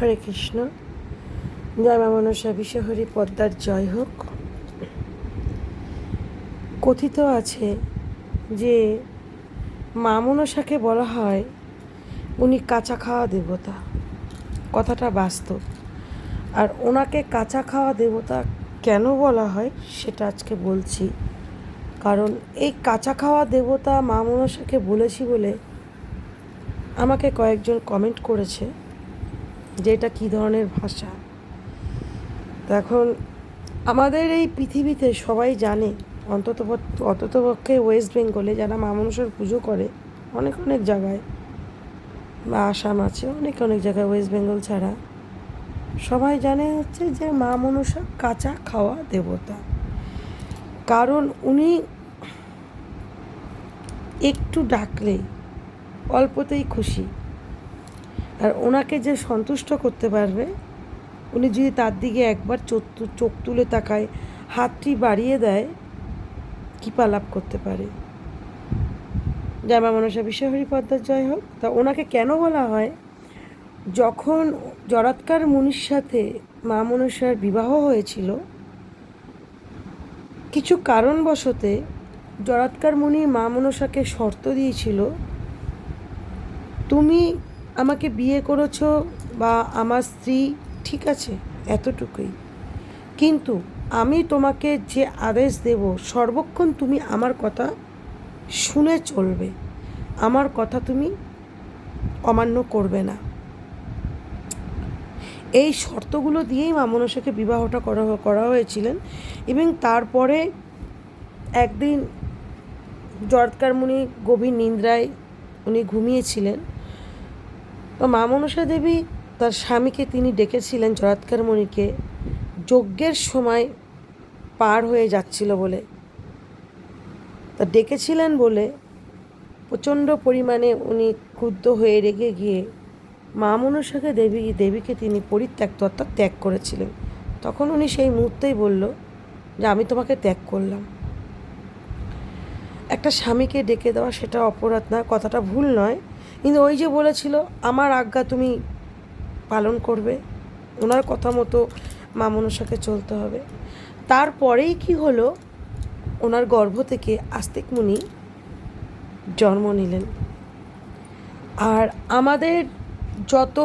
হরে কৃষ্ণ। জয় মা মনসা বিশ্বহরি পদ্মার জয় হোক। কথিত আছে যে মা মনসাকে বলা হয় উনি কাঁচা খাওয়া দেবতা। কথাটা বাস্তব। আর ওনাকে কাঁচা খাওয়া দেবতা কেন বলা হয় সেটা আজকে বলছি। কারণ এই কাঁচা খাওয়া দেবতা মা মনসাকে বলেছি বলে আমাকে কয়েকজন কমেন্ট করেছে। যে এটা কী ধরনের ভাষা? এখন আমাদের এই পৃথিবীতে সবাই জানে, অন্তত অন্ততপক্ষে ওয়েস্ট বেঙ্গলে যারা মা মানুষের পুজো করে, অনেক অনেক জায়গায়, বা আসাম আছে, অনেক অনেক জায়গায় ওয়েস্ট বেঙ্গল ছাড়া, সবাই জানে হচ্ছে যে মা মনসা কাঁচা খাওয়া দেবতা। কারণ উনি একটু ডাকলেই অল্পতেই খুশি। আর ওনাকে যে সন্তুষ্ট করতে পারবে, উনি যদি তার দিকে একবার চোখ চোখ তুলে তাকায়, হাতটি বাড়িয়ে দেয় কৃপা লাভ করতে পারে? জামা মনসা বিশ্বহরি পদ্মার জয় হোক। তা ওনাকে কেন বলা হয়? যখন জরাৎকার মুনির সাথে মা মনসার বিবাহ হয়েছিল, কিছু কারণবশতে জরাৎকার মুনি মা মনসাকে শর্ত দিয়েছিল, তুমি আমাকে বিয়ে করেছ বা আমার স্ত্রী, ঠিক আছে, এতটুকুই। কিন্তু আমি তোমাকে যে আদেশ দেব, সর্বক্ষণ তুমি আমার কথা শুনে চলবে। আমার কথা তুমি অমান্য করবে না। এই শর্তগুলো দিয়েই মা মনসাকে বিবাহটা করা করা হয়েছিলেন এবং তারপরে একদিন জরৎকার মুনি গভীর নিন্দ্রায় উনি ঘুমিয়েছিলেন। তো মা মনসা দেবী তার স্বামীকে তিনি ডেকেছিলেন জরাৎকার মুনিকে যজ্ঞের সময় পার হয়ে যাচ্ছিল বলে। তা ডেকেছিলেন বলে প্রচণ্ড পরিমাণে উনি ক্রুদ্ধ হয়ে রেগে গিয়ে মা মনসাকে দেবী, দেবীকে তিনি পরিত্যক্ত অর্থাৎ ত্যাগ করেছিলেন। তখন উনি সেই মুহূর্তেই বলল যে, আমি তোমাকে ত্যাগ করলাম। একটা স্বামীকে ডেকে দেওয়া সেটা অপরাধ না কথাটা ভুল নয়। কিন্তু ওই যে বলেছিল, আমার আজ্ঞা তুমি পালন করবে। ওনার কথা মতো মা মনসাকে চলতে হবে। তারপরেই কি হলো? ওনার গর্ভ থেকে আস্তিক মুনি জন্ম নিলেন। আর আমাদের যত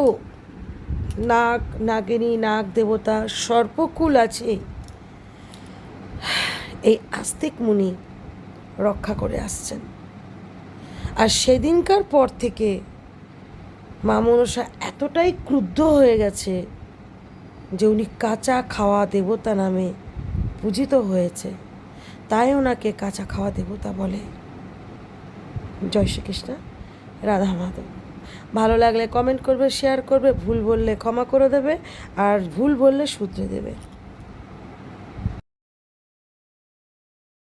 নাগ, নাগিনী, নাগ দেবতা, সর্পকুল আছে, এই আস্তিক মুনি রক্ষা করে আসছেন। আর সেদিনকার পর থেকে মা মনসা এতটাই ক্রুদ্ধ হয়ে গেছে যে উনি কাঁচা খাওয়া দেবতা নামে পূজিত হয়েছে। তাই ওনাকে কাঁচা খাওয়া দেবতা বলে। জয় শ্রীকৃষ্ণ। রাধা মাধব। ভালো লাগলে কমেন্ট করবে শেয়ার করবে, ভুল বললে ক্ষমা করে দেবে, আর ভুল বললে শুধরে দেবে।